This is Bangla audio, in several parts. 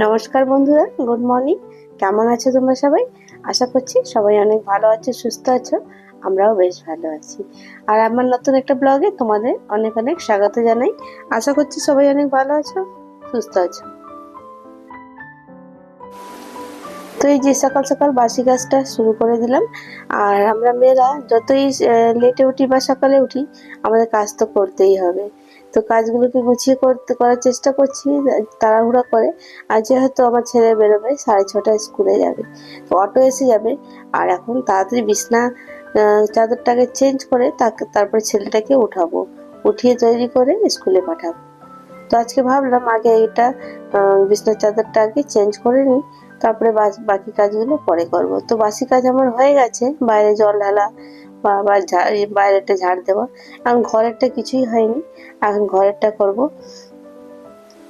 নমস্কার বন্ধুরা, গুড মর্নিং। কেমন আছো তোমরা সবাই? আশা করছি সবাই অনেক ভালো আছো, সুস্থ আছো, আমরাও বেশ ভালো আছি। আর আমার নতুন একটা ব্লগে তোমাদের অনেক অনেক স্বাগত জানাই। আশা করছি সবাই অনেক ভালো আছো, সুস্থ আছো। তো এই যে সকাল সকাল বাসি গাছটা শুরু করে দিলাম। আর আমরা মেয়েরা যতই লেটে উঠি বা সকালে উঠি, আমাদের কাজ তো করতেই হবে। তো কাজগুলোকে গুছিয়ে করতে করার চেষ্টা করছি তাড়াহুড়া করে। আর যেহেতু আমার ছেলে বেরোবে সাড়ে ছটায় স্কুলে যাবে। তো অটো এসে যাবে। আর এখন তাড়াতাড়ি বিছনা চাদরটাকে চেঞ্জ করে তাকে তারপরে ছেলেটাকে উঠাবো। উঠিয়ে তৈরি করে স্কুলে পাঠাবো। তো আজকে ভাবলাম আগে এটা আহ, বিছনার চাদরটা আগে চেঞ্জ করে নিই। তারপরে বাকি কাজগুলো পরে করব। তো বাসি কাজ আমার হয়ে গেছে। বাইরে জল ঢালা বা আবার বাইরেটা ঝাড় দেওয়া এখন ঘরেরটা কিছুই হয়নি। এখন ঘরেরটা করব।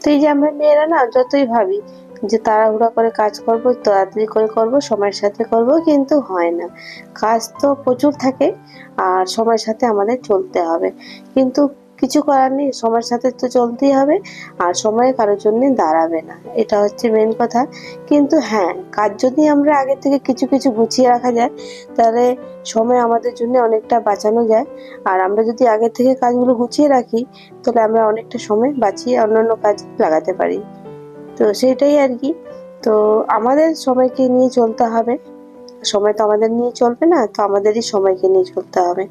তো এই যে আমরা মেয়েরা না, যতই ভাবি যে তাড়াহুড়া করে কাজ করব, তাড়াতাড়ি করে করব, সময়ের সাথে করব, কিন্তু হয় না। কাজ তো প্রচুর থাকে, আর সময়ের সাথে আমাদের চলতে হবে। কিন্তু কিছু করার নেই, সময়ের সাথে তো চলতেই হবে আর সময় কারোর জন্য দাঁড়াবে না, এটা হচ্ছে মেন কথা। কিন্তু হ্যাঁ কাজ যদি আমরা আগে থেকে কিছু কিছু গুছিয়ে রাখা যায়, তাহলে সময় আমাদের জন্য অনেকটা বাঁচানো যায়। আর আমরা যদি আগে থেকে কাজগুলো গুছিয়ে রাখি, তাহলে আমরা অনেকটা সময় বাঁচিয়ে অন্যান্য কাজ লাগাতে পারি। তো সেটাই আর কি। তো আমাদের সময়কে নিয়ে চলতে হবে। সময় তো আমাদের নিয়ে চলবে না, তো আমাদেরই সময়কে নিয়ে চলতে হবে।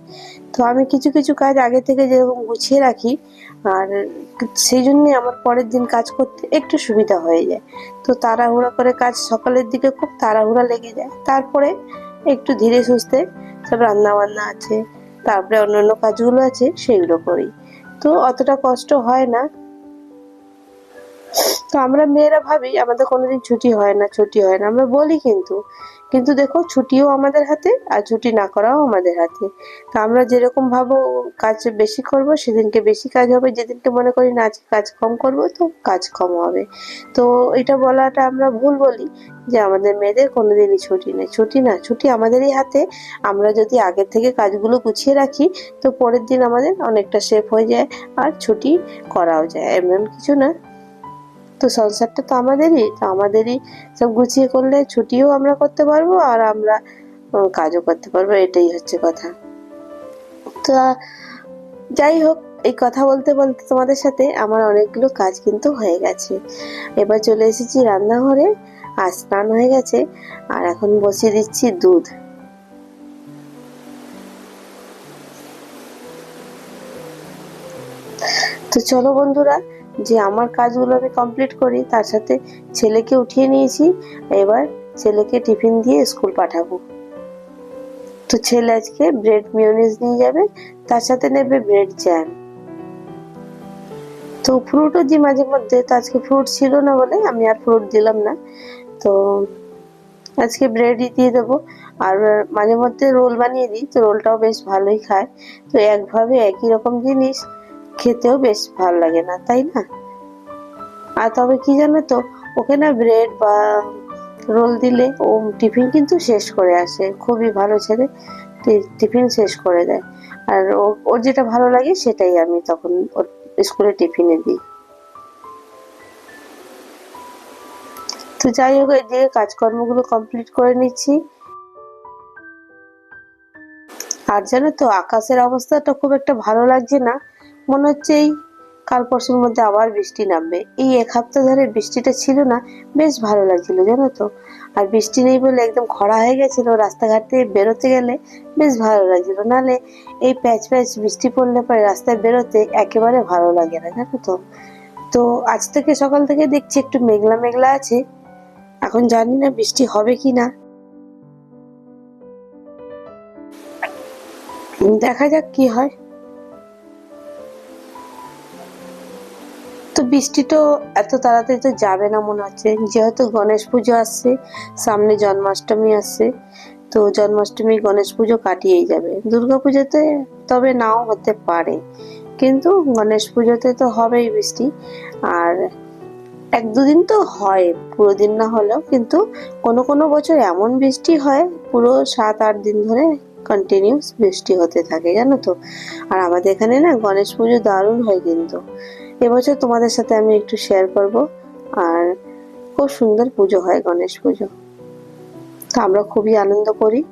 তো আমি কিছু কিছু কাজ আগে থেকে যেরকম গুছিয়ে রাখি, আর সেই জন্যই আমার পরের দিন কাজ করতে একটু সুবিধা হয়ে যায়। তো তাড়াহুড়া করে কাজ সকালের দিকে খুব তাড়াহুড়া লেগে যায়, তারপরে একটু ধীরে সুস্থে সব রান্না বান্না আছে, তারপরে অন্যান্য কাজগুলো আছে, সেগুলো করি। তো অতটা কষ্ট হয় না তো আমরা মেয়েরা ভাবি আমাদের কোনোদিন ছুটি হয় না, ছুটি হয় না। আমরা বলি কিন্তু কিন্তু দেখো ছুটিও আমাদের হাতে আর ছুটি না করাও আমাদের হাতে। তো আমরা যেরকম ভাবো কাজ বেশি করব, সেদিনকে বেশি কাজ হবে। যেদিনকে মনে করি না আজকে কাজ কম করব, তো কাজ কম হবে। তো এটা বলাটা আমরা ভুল বলি, যে আমাদের মেয়েদের কোনোদিনই ছুটি নেই। ছুটি না, ছুটি আমাদেরই হাতে। আমরা যদি আগে থেকে কাজগুলো গুছিয়ে রাখি, তো পরের দিন আমাদের অনেকটা সেফ হয়ে যায় আর ছুটি করাও যায়। এমন কিছু না। তো সংসারটা তো আমাদেরই তো আমাদেরই সব গুছিয়ে করলে ছুটিও আমরা করতে পারব আর আমরা কাজও করতে পারব, এটাই হচ্ছে কথা। তো, যাই হোক, এই কথা বলতে বলতে তোমাদের সাথে আমার অনেকগুলো কাজ কিন্তু হয়ে গেছে। এবার চলে এসেছি রান্নাঘরে, আর স্নান হয়ে গেছে, আর এখন বসিয়ে দিচ্ছি দুধ। তো চলো বন্ধুরা যে আমার কাজগুলো আমি কমপ্লিট করি, তার সাথে ছেলেকে উঠিয়ে নিয়েছি, এবার ছেলেকে টিফিন দিয়ে স্কুল পাঠাবো। তো ছেলে আজকে ব্রেড মিউনিস নিয়ে যাবে, তার সাথে নেবে ব্রেড জ্যাম তো ফ্রুটও দিই মাঝে মধ্যে, তো আজকে ফ্রুট ছিল না বলে আমি আর ফ্রুট দিলাম না। তো আজকে ব্রেডই দিয়ে দেবো। আর মাঝে মধ্যে রোল বানিয়ে দিই, তো রোলটাও বেশ ভালোই খায়। তো একভাবে একই রকম জিনিস খেতেও বেশ ভালো লাগে না, তাই না? আর তবে কি জানো তো, ওকে না ব্রেড বা রোল দিলে ও টিফিন কিন্তু শেষ করে আসে, খুবই ভালো ছেলে টিফিন শেষ করে দেয়। আর ওর যেটা ভালো লাগে সেটাই আমি তখন ওর স্কুলে টিফিনে দিই। তো যাই হোক এদিকে কাজকর্মগুলো কমপ্লিট করে নিচ্ছি। আর জানো তো, আকাশের অবস্থাটা খুব একটা ভালো লাগছে না। মনে হচ্ছে এই কাল পরশুর মধ্যে আবার বৃষ্টি নামবে। এই এক সপ্তাহ ধরে বৃষ্টিটা ছিল না, বেশ ভালো লাগছিল, জানো তো? আর বৃষ্টি নেই বলে একদম খরা হয়ে গেছিল, রাস্তাঘাটে বেরোতে গেলে বেশ ভালো লাগছিল। নালে এই প্যাচ প্যাচ বৃষ্টি পড়লে পরে রাস্তায় বেরোতে একেবারে ভালো লাগে না, জানো তো? তো আজ থেকে সকাল থেকে দেখছি একটু মেঘলা মেঘলা আছে। এখন জানি না বৃষ্টি হবে কি না। দেখা যাক কি হয়। তো বৃষ্টি তো এত তাড়াতাড়ি তো যাবে না মনে হচ্ছে। যেহেতু গণেশ পুজো আসছে, সামনে জন্মাষ্টমী আসছে, তো জন্মাষ্টমী গণেশ পুজো কাটিয়েই যাবে। দুর্গা পুজোতে তবে নাও হতে পারে, কিন্তু গণেশ পুজোতে তো হবেই বৃষ্টি। আর এক দুদিন তো হয়, পুরো দিন না হলেও, কিন্তু কোনো কোনো বছর এমন বৃষ্টি হয়, পুরো সাত আট দিন ধরে কন্টিনিউস বৃষ্টি হতে থাকে, জানো তো? আর আমাদের এখানে না গণেশ পুজো দারুণ হয় কিন্তু। এবছর তোমাদের সাথে আমি একটু শেয়ার করব। আর খুব সুন্দর পুজো হয় গণেশ পুজো। তো আমরা খুবই আনন্দ করি।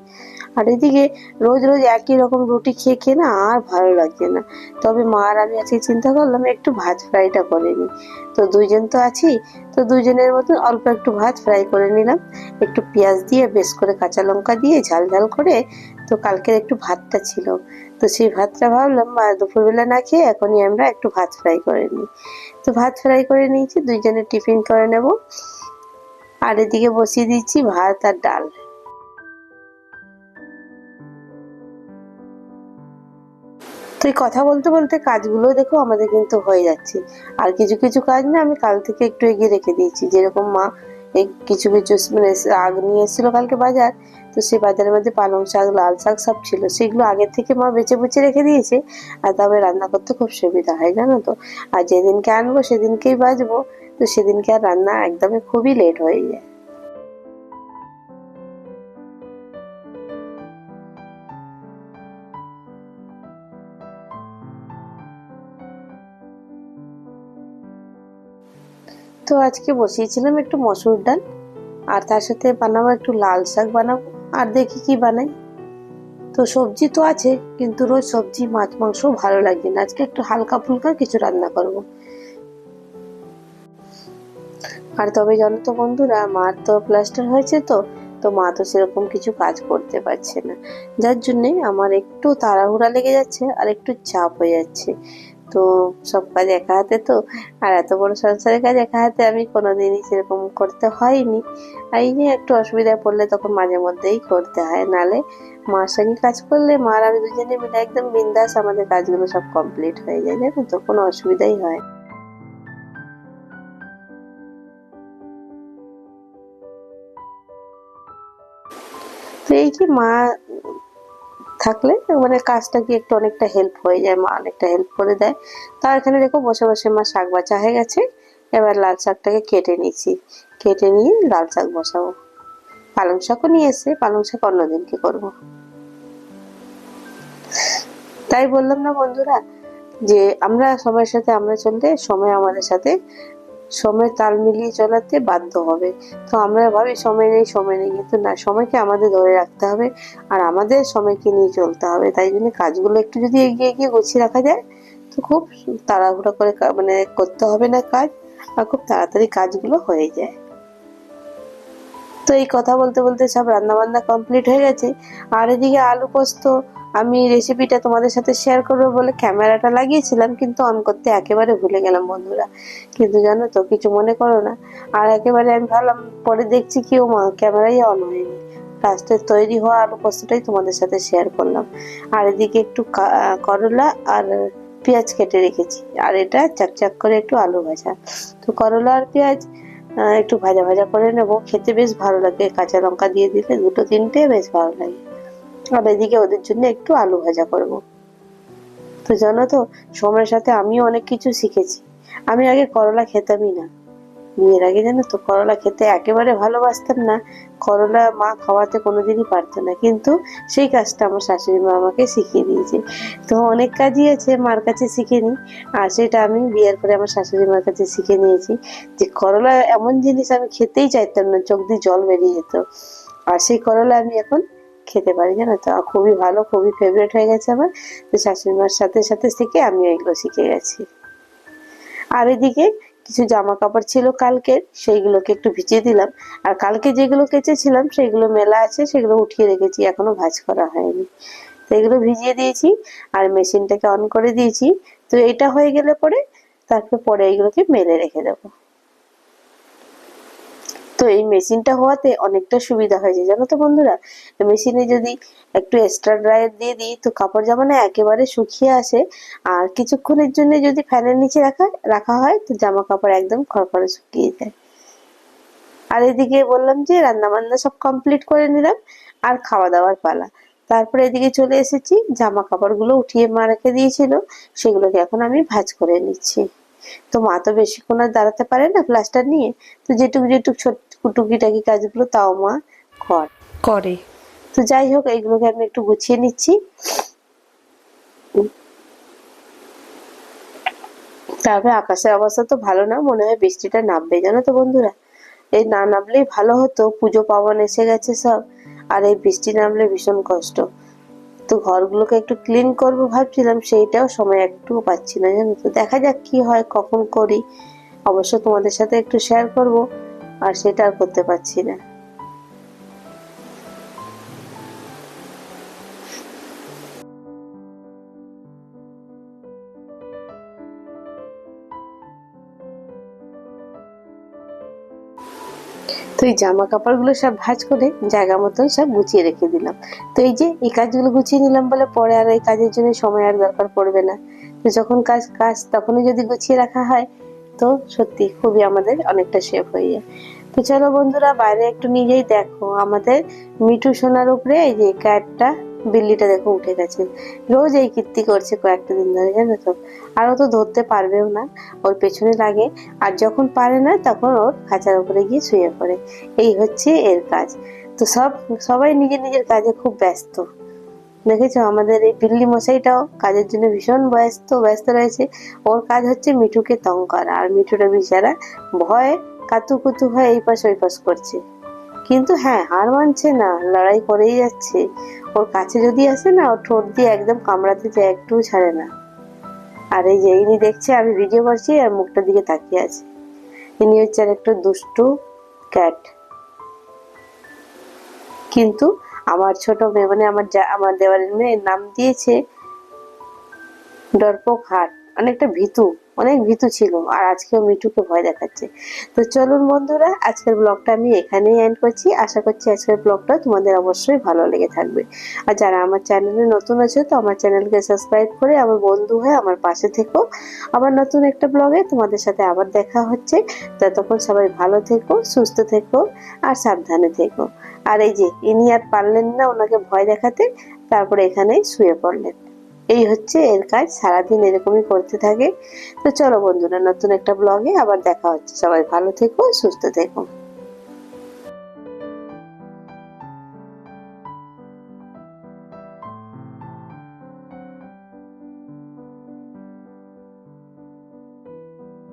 আর এদিকে রোজ রোজ একই রকম রুটি খেয়ে খেয়ে না আর ভালো লাগছে না। তবে মা আর আমি আজকে চিন্তা করলাম একটু ভাত ফ্রাইটা করে নিই। তো দুইজন তো আছি, তো দুইজনের মতন অল্প একটু ভাত ফ্রাই করে নিলাম। একটু পেঁয়াজ দিয়ে বেশ করে কাঁচা লঙ্কা দিয়ে ঝাল ঝাল করে তো কালকের একটু ভাতটা ছিল। তো সেই ভাতটা ভাবলাম, মা দুপুরবেলা না খেয়ে এখনই আমরা একটু ভাত ফ্রাই করে নিই। তো ভাত ফ্রাই করে নিয়েছি, দুইজনে টিফিন করে নেব। আর এদিকে বসিয়ে দিচ্ছি ভাত আর ডাল। তো এই কথা বলতে বলতে কাজগুলো দেখো আমাদের কিন্তু হয়ে যাচ্ছে। আর কিছু কিছু কাজ না আমি কাল থেকে একটু এগিয়ে রেখে দিয়েছি। যেরকম মা এই কিছু কিছু মানে শাক নিয়ে এসেছিল কালকে বাজার, তো সেই বাজারের মধ্যে পালং শাক, লাল শাক সব ছিল। সেগুলো আগের থেকে মা বেছে বুচে রেখে দিয়েছে আর তবে রান্না করতে খুব সুবিধা হয়, জানো তো। আর যেদিনকে আনব সেদিনকেই বাজবো, তো সেদিনকে আর রান্না একদমই খুবই লেট হয়ে যায়। তো আজকে বসিয়েছিলাম একটু মসুর ডাল, আর তার সাথে বানাবো একটু লাল শাক বানাবো, আর দেখি কি বানাই। তো সবজি তো আছে, কিন্তু রোজ সবজি, মাছ, মাংস ভালো লাগে না। আজকে একটু হালকা ফুলকা কিছু রান্না করব। আর তবে জানো তো বন্ধুরা, মার তো প্লাস্টার হয়েছে তো তো মা তো সেরকম কিছু কাজ করতে পারছে না। যার জন্যে আমার একটু তাড়াহুড়া লেগে যাচ্ছে, আর একটু চাপ হয়ে যাচ্ছে। তো সব কাজ একা হাতে তো। আর এত বড় সংসারের কাজ একা হাতে আমি কোনোদিনই সেরকম করতে হয়নি। আর এই নিয়ে একটু অসুবিধায় পড়লে তখন মাঝে মধ্যেই করতে হয়। নালে মার সঙ্গে কাজ করলে মার আমি দুজনে মিলে একদম বিন্দাস আমাদের কাজগুলো সব কমপ্লিট হয়ে যায়, জানো তো? কোনো অসুবিধাই হয় তো এই যে মা থাকলে মানে কাজটা কি একটু অনেকটা হেল্প হয়ে যায়, মা অনেকটা হেল্প করে দেয়। তার এখানে দেখো বসে বসে মা শাক বাছা হয়ে গেছে, এবার লাল শাকটাকে কেটে নিচ্ছি কেটে নিয়ে লাল শাক বসাবো। পালং শাকও নিয়ে এসে পালং শাক অন্যদিনকে করব। তাই বললাম না বন্ধুরা যে আমরা সময়ের সাথে, আমরা চলতে সময় আমাদের সাথে সময় তাল মিলিয়ে চলাতে বাধ্য হবে। তো আমরা ভাবি, সময় নেই সময় নেই। কিন্তু না, সময়কে আমাদের ধরে রাখতে হবে আর আমাদের সময়কে নিয়ে চলতে হবে। তাই জন্য কাজগুলো একটু যদি এগিয়ে এগিয়ে গুছিয়ে রাখা যায়, তো খুব তাড়াহুড়া করে মানে করতে হবে না কাজ আর খুব তাড়াতাড়ি কাজগুলো হয়ে যায়। তো এই কথা বলতে বলতে সব রান্না বান্না কমপ্লিট হয়ে গেছে। আর এদিকে আলু পোস্ত, আমি রেসিপিটা তোমাদের সাথে শেয়ার করব বলে ক্যামেরাটা লাগিয়েছিলাম, কিন্তু অন করতে একেবারে ভুলে গেলাম বন্ধুরা। কিন্তু জানো তো, কিছু মনে করো না। আর একেবারে আমি ভাবলাম, পরে দেখছি কি ও ক্যামেরাই অন হয়নি। লাস্টে তৈরি হওয়া আলু পোস্তটাই তোমাদের সাথে শেয়ার করলাম। আর এদিকে একটু করলা আর পেঁয়াজ কেটে রেখেছি। আর এটা চাকচাক করে একটু আলু ভাজা। তো করলা আর পেঁয়াজ একটু ভাজা ভাজা করে নেব। খেতে বেশ ভালো লাগে। কাঁচা লঙ্কা দিয়ে দিলে দুটো তিনটে বেশ ভালো লাগে। আর এদিকে ওদের জন্য একটু আলু ভাজা করব। তো জানো তো, সময়ের সাথে আমিও অনেক কিছু শিখেছি। আমি আগে করলা খেতামই না। বিয়ের আগে জানো তো করলা খেতে একেবারে ভালোবাসতাম না, করলা মা খাওয়াতে কোনোদিনই পারতো না। কিন্তু সেই কাজটা আমার শাশুড়ি মা আমাকে শিখিয়ে দিয়েছে। তো অনেক কাজই আছে মার কাছে শিখে নিই আর সেটা আমি বিয়ের পরে আমার শাশুড়ি মার কাছে শিখে নিয়েছি যে করলা এমন জিনিস আমি খেতেই চাইতাম না, চোখ দিয়ে জল বেরিয়ে যেত। আর সেই করলা আমি এখন খেতে পারি, জানো তো? খুবই ভালো, খুবই ফেভারিট হয়ে গেছে আমার। তো শাশুড়ি মার সাথে সাথে শিখে আমি এগুলো শিখে গেছি। আর এদিকে কিছু জামা কাপড় ছিল কালকে, সেইগুলোকে একটু ভিজিয়ে দিলাম। আর কালকে যেগুলো কেচেছিলাম, সেগুলো মেলা আছে, সেগুলো উঠিয়ে রেখেছি, এখনও ভাজ করা হয়নি। তো এগুলো ভিজিয়ে দিয়েছি আর মেশিনটাকে অন করে দিয়েছি। তো এটা হয়ে গেলে পরে, তারপরে পরে এগুলোকে মেলে রেখে দেবো। তো এই মেশিনটা হওয়াতে অনেকটা সুবিধা হয়েছে, জানো তো বন্ধুরা? মেশিনে যদি একটু এক্সট্রা ড্রায়ার দিয়ে দিই, তো কাপড় জামা না একেবারে শুকিয়ে আসে। আর কিছুক্ষণের জন্য যদি ফ্যানের নিচে রাখা রাখা হয়, তো জামা কাপড় একদম খড়খড়ে শুকিয়ে যায়। আর এদিকে বললাম যে রান্না বান্না সব কমপ্লিট করে নিলাম, আর খাওয়া দাওয়ার পালা। তারপরে এদিকে চলে এসেছি জামা কাপড়গুলো উঠিয়ে মা রেখে দিয়েছিল, সেগুলোকে এখন আমি ভাঁজ করে নিচ্ছি। তো মা তো বেশিক্ষণ আর দাঁড়াতে পারে না প্লাস্টার নিয়ে, তো যেটুকু যেটুকু ছোট টুকিটাকি কাজগুলো তাও মা কর। করে। তো যাই হোক এইগুলোকে আমি একটু গুছিয়ে নিচ্ছি। তারপরে আকাশের অবস্থা তো ভালো না মনে হয় বৃষ্টিটা নামবে জানো তো বন্ধুরা? এই না নামলেই ভালো হতো পুজো পাবন এসে গেছে সব আর এই বৃষ্টি নামলে ভীষণ কষ্ট। তো ঘরগুলোকে একটু ক্লিন করব ভাবছিলাম সেইটাও সময় একটু পাচ্ছি না জানো তো? দেখা যাক কি হয় কখন করি। অবশ্য তোমাদের সাথে একটু শেয়ার করব। আর সেটা আর করতে পারছি না। তো এই জামা কাপড়গুলো সব ভাঁজ করে জায়গা মতন সব গুছিয়ে রেখে দিলাম। তো এই যে এই কাজগুলো গুছিয়ে নিলাম বলে পরে আর এই কাজের জন্য সময় আর দরকার পড়বে না। তো যখন কাজ কাজ তখনই যদি গুছিয়ে রাখা হয় তো সত্যি খুবই আমাদের অনেকটা সেভ হয়ে যায়। তো চলো বন্ধুরা, বাইরে একটু নিজেই দেখো। আমাদের মিঠু সোনার উপরে এই যে ক্যাটটা, বিল্লিটা দেখো উঠে গেছে। রোজ এই কীর্তি করছে কয়েকটা দিন ধরে, জানো তো। আর ও তো ধরতে পারবেও না, ওর পেছনে লাগে। আর যখন পারে না, তখন ওর খাঁচার উপরে গিয়ে শুয়ে পড়ে। এই হচ্ছে এর কাজ। তো সব, সবাই নিজের নিজের কাজে খুব ব্যস্ত। দেখেছ? আমাদের এই পিল্লি মশাইটাও কাজের জন্য ভীষণ ব্যস্ত ব্যস্ত রয়েছে। ওর কাজ হচ্ছে মিঠুকে তং করা। আর মিঠুটা বেচারা ভয়ে কাতু কুতু হয়ে এই পাশ ওই পাশ করছে। কিন্তু হ্যাঁ হার মানছে না, লড়াই করেই যাচ্ছে। ওর কাছে যদি আসে না ওর ঠোঁট দিয়ে একদম কামড়াতে যায়, একটু ছাড়ে না। আর এই যে ইনি দেখছে, আমি ভিডিও করছি আর মুখটার দিকে তাকিয়ে আছে। ইনি হচ্ছে আর একটু দুষ্টু ক্যাট। কিন্তু আমার ছোট মেয়ে মানে আমার যা, আমার দেওয়ারের মেয়ের নাম দিয়েছে ডরপোক হাট অনেকটা ভীতু, অনেক ভীতু ছিল আর আজকেও মিঠুকে ভয় দেখাচ্ছে। তো চলুন বন্ধুরা, আজকের ব্লগটা আমি এখানেই এন্ড করছি। আশা করছি আজকের ব্লগটা তোমাদের অবশ্যই ভালো লেগে থাকবে। আর যারা আমার চ্যানেলে নতুন আছে, তো আমার চ্যানেলকে সাবস্ক্রাইব করে আমার বন্ধু হয়ে আমার পাশে থেকো। আবার নতুন একটা ব্লগে তোমাদের সাথে আবার দেখা হচ্ছে। ততক্ষণ সবাই ভালো থেকো, সুস্থ থেকো আর সাবধানে থেকো। আর এই যে ইনি আর পারলেন না ওনাকে ভয় দেখাতে, তারপরে এখানেই শুয়ে পড়লেন। এই হচ্ছে এর কাজ, সারাদিন এরকমই করতে থাকে। তো চলো বন্ধুরা, নতুন একটা ব্লগে আবার দেখা হচ্ছে। সবাই ভালো থেকো, সুস্থ থেকো।